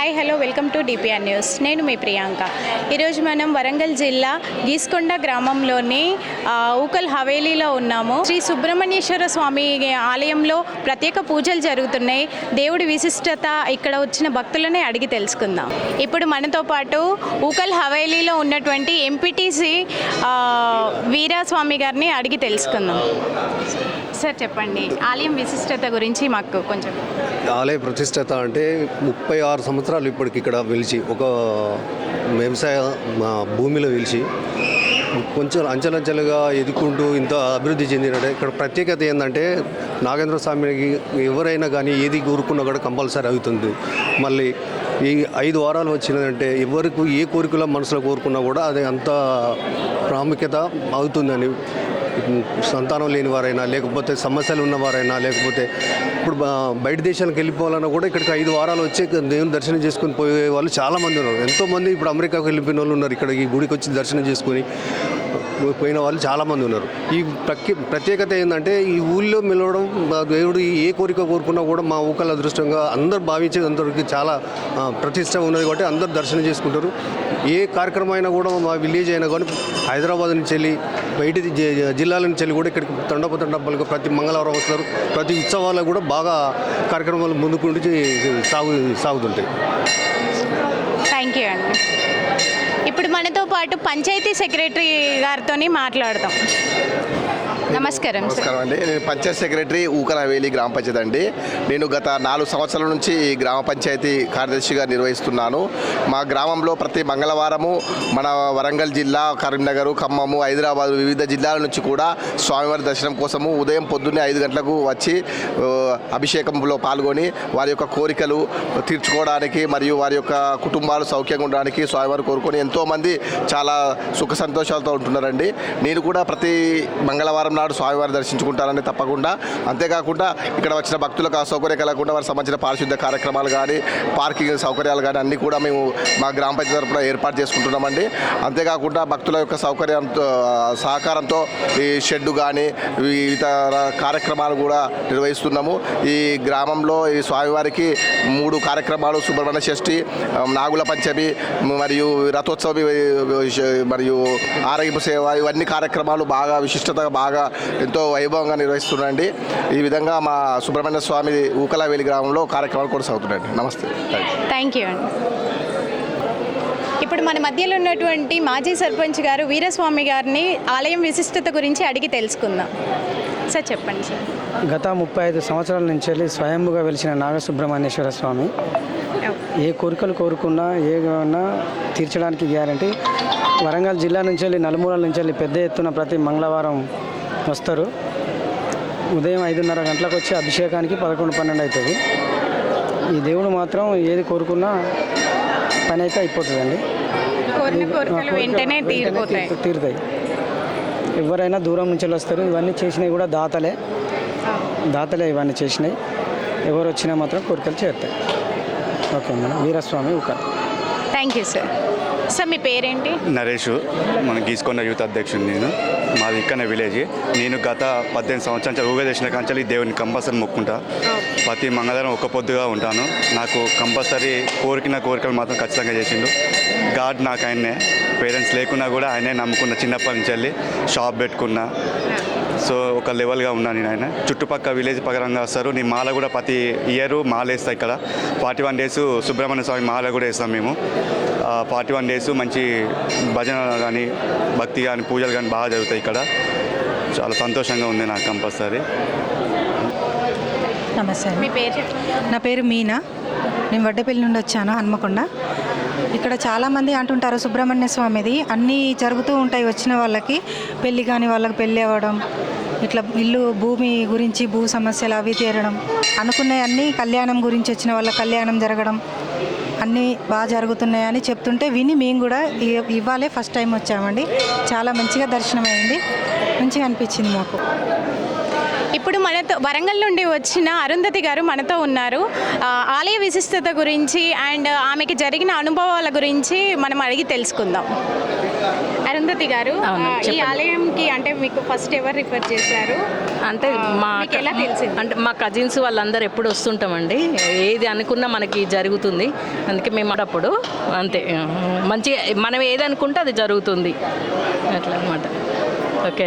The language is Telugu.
Hi hello welcome to DPR news. నేను మీ ప్రియాంక. ఈరోజు మనం వరంగల్ జిల్లా గీస్కొండ గ్రామంలోని ఊకల్ హవేలీలో ఉన్నాము. శ్రీ సుబ్రహ్మణ్యేశ్వర స్వామి ఆలయంలో ప్రత్యేక పూజలు జరుగుతున్నాయి. దేవుడి విశిష్టత ఇక్కడ వచ్చిన భక్తులనే అడిగి తెలుసుకుందాం. ఇప్పుడు మనతో పాటు ఊకల్ హవేలీలో ఉన్నటువంటి ఎంపీటీసీ వీరాస్వామి గారిని అడిగి తెలుసుకుందాం. సార్ చెప్పండి. ఆలయం విశిష్టత గురించి మాకు కొంచెం. ఆలయ ప్రతిష్టత అంటే ముప్పై ఆరు సంవత్సరాలు ఇప్పటికి ఇక్కడ వెలిచి ఒక వ్యవసాయ మా భూమిలో వెలిచి కొంచెం అంచెలంచెలుగా ఎదుర్కొంటూ ఇంత అభివృద్ధి చెందినట్టే. ఇక్కడ ప్రత్యేకత ఏంటంటే నాగేంద్ర స్వామికి ఎవరైనా కానీ ఏది కోరుకున్నా కూడా కంపల్సరీ అవుతుంది. మళ్ళీ ఈ ఐదు వారాలు వచ్చినదంటే ఎవరికి ఏ కోరికలో మనసులో కోరుకున్నా కూడా అది అంత ప్రాముఖ్యత అవుతుందని సంతానం లేని వారైనా లేకపోతే సమస్యలు ఉన్నవారైనా లేకపోతే ఇప్పుడు బయట దేశానికి వెళ్ళిపోవాలన్నా కూడా ఇక్కడికి ఐదు వారాలు వచ్చి దేవుని దర్శనం చేసుకుని పోయే వాళ్ళు చాలామంది ఉన్నారు. ఎంతోమంది ఇప్పుడు అమెరికాకు వెళ్ళిపోయిన వాళ్ళు ఉన్నారు. ఇక్కడ ఈ గుడికి వచ్చి దర్శనం చేసుకుని పోయిన వాళ్ళు చాలామంది ఉన్నారు. ఈ ప్రత్యే ప్రత్యేకత ఏంటంటే ఈ ఊళ్ళో మిలవడం మా దేవుడు ఏ కోరిక కోరుకున్నా కూడా మా ఊకల అదృష్టంగా అందరు భావించేది అందరికి చాలా ప్రతిష్ట ఉన్నది కాబట్టి అందరు దర్శనం చేసుకుంటారు. ఏ కార్యక్రమం అయినా కూడా మా విలేజ్ అయినా కానీ హైదరాబాద్ నుంచి వెళ్ళి బయట జి- జిల్లాల నుంచి వెళ్ళి కూడా ఇక్కడికి తండపు తండపలుగా ప్రతి మంగళవారం వస్తారు. ప్రతి ఉత్సవాల్లో కూడా బాగా కార్యక్రమాలు ముందుకుండి సాగు సాగుతుంటాయి. థ్యాంక్ యూ అండి. ఇప్పుడు మనతో పాటు పంచాయతీ సెక్రటరీ గారితో మాట్లాడదాం. నమస్కారం. నమస్కారం అండి. నేను పంచాయత్ సెక్రటరీ ఊకరవేలి గ్రామ పంచాయతీ అండి. నేను గత నాలుగు సంవత్సరాల నుంచి ఈ గ్రామ పంచాయతీ కార్యదర్శిగా నిర్వహిస్తున్నాను. మా గ్రామంలో ప్రతి మంగళవారము మన వరంగల్ జిల్లా కరీంనగర్ ఖమ్మము హైదరాబాద్ వివిధ జిల్లాల నుంచి కూడా స్వామివారి దర్శనం కోసము ఉదయం పొద్దున్నే ఐదు గంటలకు వచ్చి అభిషేకంలో పాల్గొని వారి యొక్క కోరికలు తీర్చుకోవడానికి మరియు వారి యొక్క కుటుంబాలు సౌఖ్యంగా ఉండడానికి స్వామివారు కోరుకొని ఎంతోమంది చాలా సుఖ సంతోషాలతో ఉంటున్నారండి. నేను కూడా ప్రతి మంగళవారం నాడు స్వామివారి దర్శించుకుంటారని తప్పకుండా. అంతేకాకుండా ఇక్కడ వచ్చిన భక్తులకు అసౌకర్యం కలగకుండా వారికి సంబంధించిన పారిశుద్ధ కార్యక్రమాలు కానీ పార్కింగ్ సౌకర్యాలు కానీ అన్నీ కూడా మేము మా గ్రామ పంచాయతీ తరపున ఏర్పాటు చేసుకుంటున్నామండి. అంతేకాకుండా భక్తుల యొక్క సౌకర్యంతో సహకారంతో ఈ షెడ్డు కానీ ఇతర కార్యక్రమాలు కూడా నిర్వహిస్తున్నాము. ఈ గ్రామంలో ఈ స్వామివారికి మూడు కార్యక్రమాలు సుబ్రహ్మణ్య షష్ఠి నాగుల పంచమి మరియు రథోత్సవం మరియు ఆరోగ్య సేవ ఇవన్నీ కార్యక్రమాలు బాగా విశిష్టతగా బాగా ఎంతో వైభవంగా నిర్వహిస్తున్నారండి ఈ విధంగా మా సుబ్రహ్మణ్య స్వామి ఊకలవేలి గ్రామంలో కార్యక్రమాలు కొనసాగుతున్నాయండి. నమస్తే. థ్యాంక్ యూ ఇప్పుడు మన మధ్యలో ఉన్నటువంటి మాజీ సర్పంచ్ గారు వీరస్వామి గారిని ఆలయం విశిష్టత గురించి అడిగి తెలుసుకుందాం. సార్ చెప్పండి సార్. గత ముప్పై ఐదు సంవత్సరాల నుంచి వెళ్ళి స్వయంభుగా వెలిసిన నాగసుబ్రహ్మణ్యేశ్వర స్వామి ఏ కోరికలు కోరుకున్నా ఏ తీర్చడానికి గ్యారంటీ వరంగల్ జిల్లా నుంచి వెళ్ళి నలుమూలల నుంచి వెళ్ళి పెద్ద ఎత్తున ప్రతి మంగళవారం వస్తారు. ఉదయం ఐదున్నర గంటలకు వచ్చి అభిషేకానికి పదకొండు పన్నెండు అవుతుంది. ఈ దేవుడు మాత్రం ఏది కోరుకున్నా పని అయితే అయిపోతుందండి. వెంటనే తీరుతాయి. ఎవరైనా దూరం నుంచి వస్తారు. ఇవన్నీ చేసినవి కూడా దాతలే. దాతలే ఇవన్నీ చేసినాయి ఎవరు వచ్చినా మాత్రం కోరికలు చేరుతాయి. ఓకే మేడం వీరస్వామి ఒక థ్యాంక్ యూ సార్ సార్ మీ పేరేంటి? నరేష్ మన గీసుకొండ యూత్ అధ్యక్షుడు నేను. మాది ఇక్కడనే విలేజ్ నేను గత పద్దెనిమిది సంవత్సరాల ఊగ చేసిన కాంచాలి దేవుని కంపల్సరీ మొక్కుంటా. ప్రతి మంగళవారం ఒక్క పొద్దుగా ఉంటాను. నాకు కంపల్సరీ కోరికిన కోరికలు మాత్రం ఖచ్చితంగా చేసిండు. గాడ్ నాకు ఆయన్నే. పేరెంట్స్ లేకున్నా కూడా ఆయనే నమ్ముకున్న చిన్నప్పటి నుంచి వెళ్ళి షాప్ పెట్టుకున్నా. సో ఒక లెవెల్గా ఉన్నా నేను ఆయన. చుట్టుపక్కల విలేజ్ పకరంగా వస్తారు నేను మాల కూడా ప్రతి ఇయర్ మాల వేస్తా ఇక్కడ. Forty one days Subrahmanya Swamy మాల కూడా వేస్తాం మేము. ఫార్టీ వన్ డేస్ మంచి భజన కానీ భక్తి కానీ పూజలు కానీ బాగా జరుగుతాయి ఇక్కడ. చాలా సంతోషంగా ఉంది నాకు కంపల్సరీ. నమస్తే. మీ పేరు నా పేరు మీనా. నేను వడ్డపల్లి నుండి వచ్చాను హన్మకొండ. ఇక్కడ చాలామంది అంటుంటారు సుబ్రహ్మణ్య స్వామిది. అన్నీ జరుగుతూ ఉంటాయి వచ్చిన వాళ్ళకి. పెళ్ళి కాని వాళ్ళకి పెళ్ళి అవ్వడం ఇట్లా ఇల్లు భూమి గురించి భూ సమస్యలు అవి తీరడం అనుకున్నవి అన్నీ కళ్యాణం గురించి వచ్చిన వాళ్ళ కళ్యాణం జరగడం అన్నీ బాగా జరుగుతున్నాయని చెప్తుంటే విని మేము కూడా ఇవ్వాలే ఫస్ట్ టైం వచ్చామండి. చాలా మంచిగా దర్శనం అయింది మంచిగా అనిపించింది మాకు. ఇప్పుడు మనతో వరంగల్ నుండి వచ్చిన అరుంధతి గారు మనతో ఉన్నారు. ఆలయ విశిష్టత గురించి అండ్ ఆమెకి జరిగిన అనుభవాల గురించి మనం అడిగి తెలుసుకుందాం. అరుంధతి గారు ఈ. ఆలయంకి అంటే మీకు ఫస్ట్ ఎవరు రిఫర్ చేశారు? అంటే మా మీకు ఎలా తెలిసింది? అంటే మా కజిన్స్ వాళ్ళందరూ ఎప్పుడు వస్తుంటామండి. ఏది అనుకున్నా మనకి జరుగుతుంది. అందుకే మేము అప్పుడు అంతే. మంచి మనం ఏది అనుకుంటే అది జరుగుతుంది. అట్లా అనమాట